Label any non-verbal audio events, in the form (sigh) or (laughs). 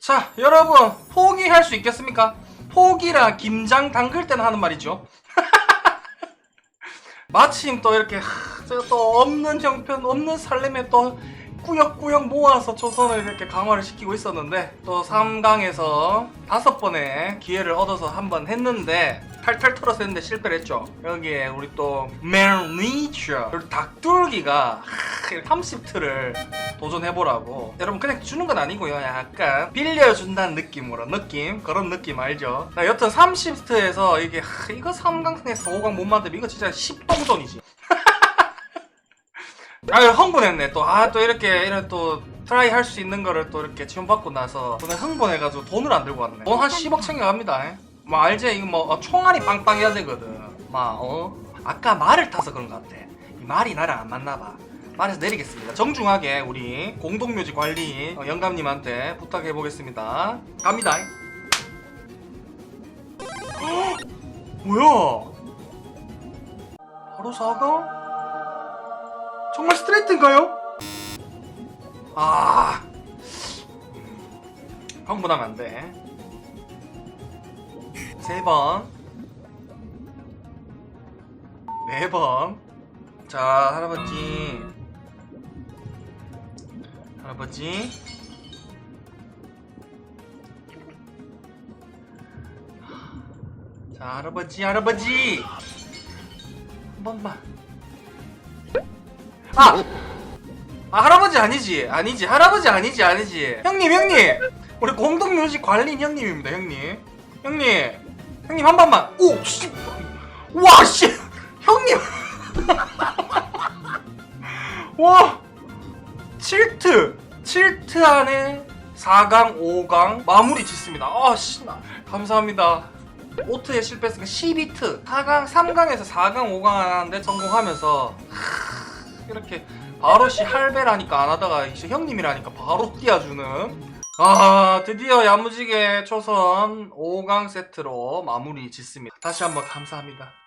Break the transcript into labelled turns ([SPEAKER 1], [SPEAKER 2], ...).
[SPEAKER 1] 자, 여러분, 포기할 수 있겠습니까? 포기라 김장 담글 때는 하는 말이죠. (laughs) 마침 또 이렇게, 하, 제가 또 없는 형편, 없는 살림에 또 꾸역꾸역 모아서 조선을 이렇게 강화를 시키고 있었는데, 또 3강에서 다섯 번의 기회를 얻어서 한 번 했는데, 탈탈 털어서 했는데 실패를 했죠. 여기에 우리 또, 멜니처, 닭둘기가, 하, 30트를 도전해보라고. 여러분 그냥 주는 건 아니고요. 약간 빌려준다는 느낌으로 느낌? 그런 느낌 알죠? 나 여튼 30스트에서 이게 하, 이거 3강에서 5강 못 만들면 이거 진짜 10동전이지. (laughs) 아유 흥분했네. 또 아 또 이렇게 이런 또 트라이 할 수 있는 거를 또 이렇게 지원받고 나서 저는 흥분해가지고 돈을 안 들고 왔네. 돈 한 10억 챙겨갑니다. 뭐 알지? 이거 뭐 어, 총알이 빵빵해야 되거든. 막 어? 아까 말을 타서 그런 것 같아. 이 말이 나랑 안 맞나 봐 말에서 내리겠습니다. 정중하게 우리 공동묘지 관리 어, 영감님한테 부탁해 보겠습니다. 갑니다. 헉! 뭐야? 바로 4강? 정말 스트레이트인가요? 아, 흥분하면 안 돼. 세 번, 네 번. 자, 할아버지. 할아버지. 자, 할아버지, 할아버지. 한 번만. 아! 아, 할아버지 아니지. 아니지. 할아버지 아니지. 아니지. 형님, 형님. 우리 공동묘지 관리인 형님입니다, 형님. 형님. 형님 한 번만. 오, 씨. 와, 씨. 형님. (laughs) 와. 7트 7트 안에 4강 5강 마무리 짓습니다. 아 신나. 감사합니다. 5트에 실패했으니까 12트 4강 3강에서 4강 5강 하는데 성공하면서 하, 이렇게 바로 씨 할배라니까 안 하다가 이제 형님이라니까 바로 띄워주는. 아 드디어 야무지게 초선 5강 세트로 마무리 짓습니다. 다시 한번 감사합니다